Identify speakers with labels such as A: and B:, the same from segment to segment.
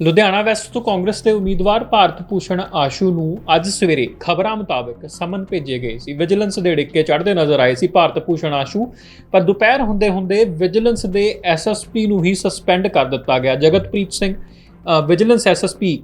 A: Ludhiana West ਤੋਂ ਕਾਂਗਰਸ ਦੇ ਉਮੀਦਵਾਰ ਭਾਰਤ ਭੂਸ਼ਣ ਆਸ਼ੂ ਨੂੰ ਅੱਜ ਸਵੇਰੇ ਖਬਰਾਂ ਮੁਤਾਬਕ ਸਮਨ ਭੇਜੇ ਗਏ ਸੀ। ਵਿਜੀਲੈਂਸ ਦੇ ਡਿੱਕੇ ਚੜ੍ਹਦੇ ਨਜ਼ਰ ਆਏ ਸੀ ਭਾਰਤ ਭੂਸ਼ਣ ਆਸ਼ੂ ਪਰ ਦੁਪਹਿਰ ਹੁੰਦੇ ਹੁੰਦੇ ਵਿਜੀਲੈਂਸ ਦੇ ਐਸਐਸਪੀ ਨੂੰ ਹੀ ਸਸਪੈਂਡ ਕਰ ਦਿੱਤਾ ਗਿਆ। ਜਗਤਪ੍ਰੀਤ ਸਿੰਘ ਅ, ਵਿਜੀਲੈਂਸ ਐਸਐਸਪੀ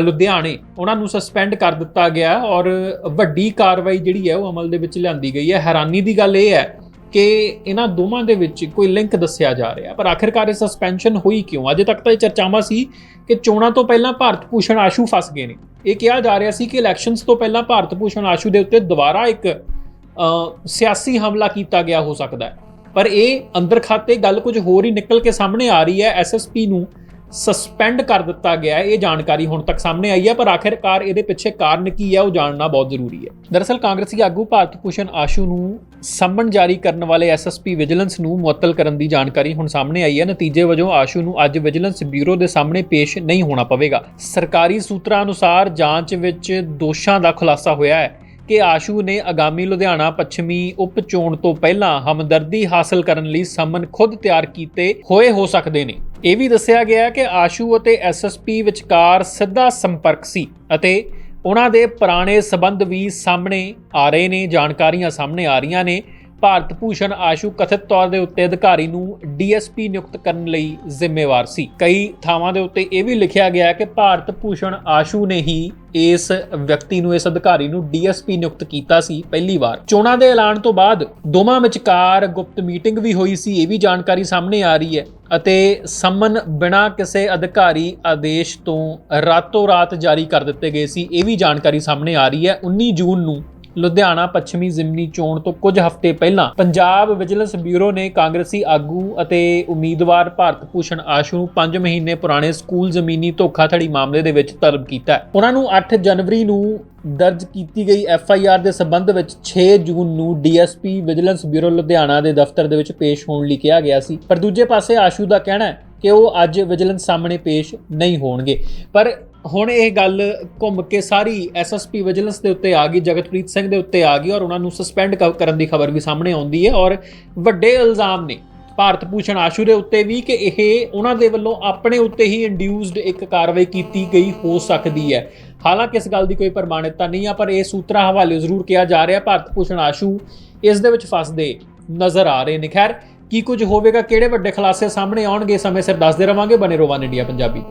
A: ਲੁਧਿਆਣੇ ਉਹਨਾਂ ਨੂੰ ਸਸਪੈਂਡ ਕਰ ਦਿੱਤਾ ਗਿਆ ਔਰ ਵੱਡੀ ਕਾਰਵਾਈ ਜਿਹੜੀ ਹੈ ਉਹ ਅਮਲ ਦੇ ਵਿੱਚ ਲਿਆਂਦੀ ਗਈ ਹੈ। ਹੈਰਾਨੀ ਦੀ ਗੱਲ ਇਹ ਹੈ ਕਿ ਇਹਨਾਂ ਦੋਵਾਂ ਦੇ ਵਿੱਚ ਕੋਈ ਲਿੰਕ ਦੱਸਿਆ ਜਾ ਰਿਹਾ। ਪਰ ਆਖਿਰਕਾਰ ਇਹ ਸਸਪੈਂਸ਼ਨ ਹੋਈ ਕਿਉਂ? ਅਜੇ ਤੱਕ ਤਾਂ ਇਹ ਚਰਚਾਵਾਂ ਸੀ ਕਿ ਚੋਣਾਂ ਤੋਂ ਪਹਿਲਾਂ ਭਾਰਤ ਭੂਸ਼ਣ ਆਸ਼ੂ ਫਸ ਗਏ ਨੇ। ਇਹ ਕਿਹਾ ਜਾ ਰਿਹਾ ਸੀ ਕਿ ਇਲੈਕਸ਼ਨਸ ਤੋਂ ਪਹਿਲਾਂ ਭਾਰਤ ਭੂਸ਼ਣ ਆਸ਼ੂ ਦੇ ਉੱਤੇ ਦੁਬਾਰਾ ਇੱਕ ਅ, ਸਿਆਸੀ ਹਮਲਾ ਕੀਤਾ ਗਿਆ ਹੋ ਸਕਦਾ ਹੈ। ਪਰ ਇਹ ਅੰਦਰ ਖਾਤੇ ਗੱਲ ਕੁਝ ਹੋਰ ਹੀ ਨਿਕਲ ਕੇ ਸਾਹਮਣੇ ਆ ਰਹੀ ਹੈ ਐਸਐਸਪੀ ਨੂੰ। ਸਸਪੈਂਡ ਕਰ ਦਿੱਤਾ ਗਿਆ ਹੈ। ਇਹ ਜਾਣਕਾਰੀ ਹੁਣ ਤੱਕ ਸਾਹਮਣੇ ਆਈ ਹੈ, ਪਰ ਆਖਿਰਕਾਰ ਇਹਦੇ ਪਿੱਛੇ ਕਾਰਨ ਕੀ ਹੈ, ਉਹ ਜਾਣਨਾ ਬਹੁਤ ਜ਼ਰੂਰੀ ਹੈ। ਦਰਅਸਲ ਕਾਂਗਰਸੀ ਆਗੂ ਭਾਰਤ ਭੂਸ਼ਣ ਆਸ਼ੂ ਨੂੰ ਸੰਮਨ ਜਾਰੀ ਕਰਨ ਵਾਲੇ ਐਸਐਸਪੀ ਵਿਜੀਲੈਂਸ ਨੂੰ ਮੁਅੱਤਲ ਕਰਨ ਦੀ ਜਾਣਕਾਰੀ ਹੁਣ ਸਾਹਮਣੇ ਆਈ ਹੈ। ਨਤੀਜੇ ਵਜੋਂ ਆਸ਼ੂ ਨੂੰ ਅੱਜ ਵਿਜੀਲੈਂਸ ਬਿਊਰੋ ਦੇ ਸਾਹਮਣੇ ਪੇਸ਼ ਨਹੀਂ ਹੋਣਾ ਪਵੇਗਾ। ਸਰਕਾਰੀ ਸੂਤਰਾਂ ਅਨੁਸਾਰ ਜਾਂਚ ਵਿੱਚ ਦੋਸ਼ਾਂ ਦਾ ਖੁਲਾਸਾ ਹੋਇਆ ਹੈ। ਕਿ ਆਸ਼ੂ ਨੇ ਆਗਾਮੀ ਲੁਧਿਆਣਾ ਪੱਛਮੀ ਉਪ ਚੋਣ ਤੋਂ ਪਹਿਲਾਂ ਹਮਦਰਦੀ ਹਾਸਲ ਕਰਨ ਲਈ ਸਮਨ ਖੁਦ ਤਿਆਰ ਕੀਤੇ ਹੋਏ ਹੋ ਸਕਦੇ ਨੇ। ਇਹ ਵੀ ਦੱਸਿਆ ਗਿਆ ਕਿ ਆਸ਼ੂ ਅਤੇ ਐਸਐਸਪੀ ਵਿਚਕਾਰ ਸਿੱਧਾ ਸੰਪਰਕ ਸੀ ਅਤੇ ਉਹਨਾਂ ਦੇ ਪੁਰਾਣੇ ਸਬੰਧ ਵੀ ਸਾਹਮਣੇ ਆ ਰਹੇ ਨੇ, ਜਾਣਕਾਰੀਆਂ ਸਾਹਮਣੇ ਆ ਰਹੀਆਂ ਨੇ। ਭਾਰਤ ਭੂਸ਼ਣ ਆਸ਼ੂ ਕਥਿਤ ਤੌਰ ਦੇ ਉੱਤੇ ਅਧਿਕਾਰੀ ਨੂੰ ਡੀਐਸਪੀ ਨਿਯੁਕਤ ਕਰਨ ਲਈ ਜ਼ਿੰਮੇਵਾਰ ਸੀ। ਕਈ ਥਾਵਾਂ ਦੇ ਉੱਤੇ ਇਹ ਵੀ ਲਿਖਿਆ ਗਿਆ ਕਿ ਭਾਰਤ ਭੂਸ਼ਣ ਆਸ਼ੂ ਨੇ ਹੀ ਇਸ ਵਿਅਕਤੀ ਨੂੰ, ਇਸ ਅਧਿਕਾਰੀ ਨੂੰ ਡੀਐਸਪੀ ਨਿਯੁਕਤ ਕੀਤਾ ਸੀ ਪਹਿਲੀ ਵਾਰ। ਚੋਣਾਂ ਦੇ ਐਲਾਨ ਤੋਂ ਬਾਅਦ ਦੋਵਾਂ ਵਿਚਕਾਰ ਗੁਪਤ ਮੀਟਿੰਗ ਵੀ ਹੋਈ ਸੀ, ਇਹ ਵੀ ਜਾਣਕਾਰੀ ਸਾਹਮਣੇ ਆ ਰਹੀ ਹੈ ਅਤੇ ਸੰਮਨ ਬਿਨਾਂ ਕਿਸੇ ਅਧਿਕਾਰੀ ਆਦੇਸ਼ ਤੋਂ ਰਾਤੋਂ ਰਾਤ ਜਾਰੀ ਕਰ ਦਿੱਤੇ ਗਏ ਸੀ, ਇਹ ਵੀ ਜਾਣਕਾਰੀ ਸਾਹਮਣੇ ਆ ਰਹੀ ਹੈ। 19 ਜੂਨ ਨੂੰ ਲੁਧਿਆਣਾ ਪੱਛਮੀ ਜ਼ਿਮਨੀ ਚੋਣ ਤੋਂ ਕੁਝ ਹਫ਼ਤੇ ਪਹਿਲਾਂ ਪੰਜਾਬ ਵਿਜੀਲੈਂਸ ਬਿਊਰੋ ਨੇ ਕਾਂਗਰਸੀ ਆਗੂ ਅਤੇ ਉਮੀਦਵਾਰ ਭਾਰਤ ਭੂਸ਼ਣ ਆਸ਼ੂ ਨੂੰ 5 ਮਹੀਨੇ ਪੁਰਾਣੇ ਸਕੂਲ ਜ਼ਮੀਨੀ ਧੋਖਾਧੜੀ ਮਾਮਲੇ ਦੇ ਵਿੱਚ ਤਲਬ ਕੀਤਾ ਉਹਨਾਂ ਨੂੰ 8 ਜਨਵਰੀ ਨੂੰ ਦਰਜ ਕੀਤੀ ਗਈ ਐਫ ਆਈ ਆਰ ਦੇ ਸਬੰਧ ਵਿੱਚ 6 ਜੂਨ ਨੂੰ ਡੀਐਸਪੀ ਵਿਜੀਲੈਂਸ ਬਿਊਰੋ ਲੁਧਿਆਣਾ ਦੇ ਦਫ਼ਤਰ ਦੇ ਵਿੱਚ ਪੇਸ਼ ਹੋਣ ਲਈ ਕਿਹਾ ਗਿਆ ਸੀ। ਪਰ ਦੂਜੇ ਪਾਸੇ ਆਸ਼ੂ ਦਾ ਕਹਿਣਾ ਹੈ ਕਿ ਉਹ ਅੱਜ ਵਿਜੀਲੈਂਸ ਸਾਹਮਣੇ ਪੇਸ਼ ਨਹੀਂ ਹੋਣਗੇ। ਪਰ ਹੁਣ ਇਹ ਗੱਲ ਘੁੰਮ ਕੇ ਸਾਰੀ ਐਸਐਸਪੀ ਵਿਜੀਲੈਂਸ ਦੇ ਉੱਤੇ ਆ ਗਈ, ਜਗਤਪ੍ਰੀਤ ਸਿੰਘ ਦੇ ਉੱਤੇ ਆ ਗਈ ਔਰ ਉਹਨਾਂ ਨੂੰ ਸਸਪੈਂਡ ਕਰਨ ਦੀ ਖਬਰ ਵੀ ਸਾਹਮਣੇ ਆਉਂਦੀ ਹੈ ਔਰ ਵੱਡੇ ਇਲਜ਼ਾਮ ਨੇ ਭਾਰਤ ਭੂਸ਼ਣ ਆਸ਼ੂ ਦੇ ਉੱਤੇ ਵੀ ਕਿ ਇਹ ਉਹਨਾਂ ਦੇ ਵੱਲੋਂ ਆਪਣੇ ਉੱਤੇ ਹੀ ਇੰਡਿਊਸਡ ਇੱਕ ਕਾਰਵਾਈ ਕੀਤੀ ਗਈ ਹੋ ਸਕਦੀ ਹੈ। ਹਾਲਾਂਕਿ ਇਸ ਗੱਲ ਦੀ ਕੋਈ ਪ੍ਰਮਾਣਿਕਤਾ ਨਹੀਂ ਆ, ਪਰ ਇਹ ਸੂਤਰਾਂ ਹਵਾਲੇ ਜ਼ਰੂਰ ਕਿਹਾ ਜਾ ਰਿਹਾ, ਭਾਰਤ ਭੂਸ਼ਣ ਆਸ਼ੂ ਇਸ ਦੇ ਵਿੱਚ ਫਸਦੇ ਨਜ਼ਰ ਆ ਰਹੇ ਨੇ। ਖੈਰ, ਕੀ ਕੁਝ ਹੋਵੇਗਾ, ਕਿਹੜੇ ਵੱਡੇ ਖੁਲਾਸੇ ਸਾਹਮਣੇ ਆਉਣਗੇ ਸਮੇਂ ਸਿਰ ਦੱਸਦੇ ਰਵਾਂਗੇ। ਬਨੇ ਰੋਵਾਨ ਇੰਡੀਆ ਪੰਜਾਬੀ